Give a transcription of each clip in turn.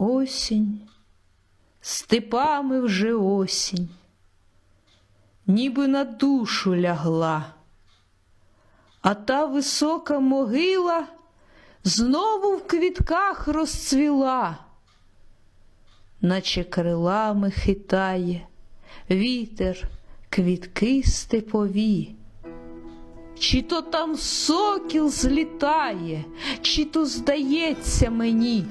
Осінь, степами вже осінь, ніби на душу лягла, а та висока могила знову в квітках розцвіла, наче крилами хитає вітер квітки степові. Чи то там сокіл злітає, чи то здається мені,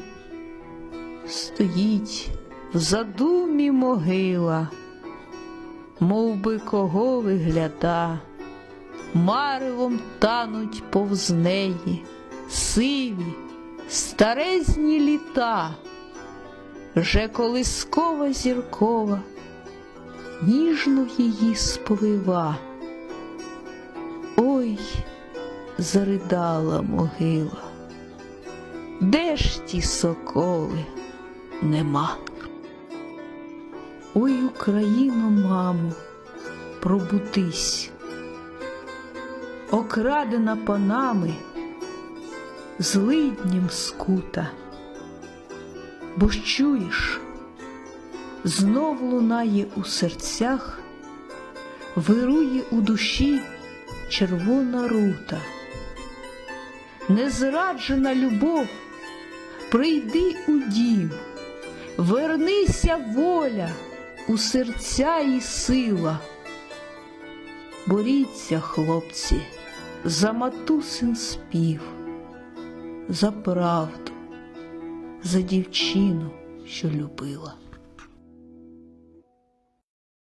стоїть в задумі могила, мов би кого вигляда, маревом тануть повз неї, сиві, старезні літа, вже колискова зіркова, ніжно її сповива. Ой, заридала могила, де ж ті соколи нема? Ой, Україно, мамо, пробудись, окрадена панами, злиднім скута, бо ж чуєш, знов лунає у серцях, вирує у душі червона рута, незраджена любов, прийди у дім, вернися воля у серця і сила. Боріться, хлопці, за матусин спів, за правду, за дівчину, що любила.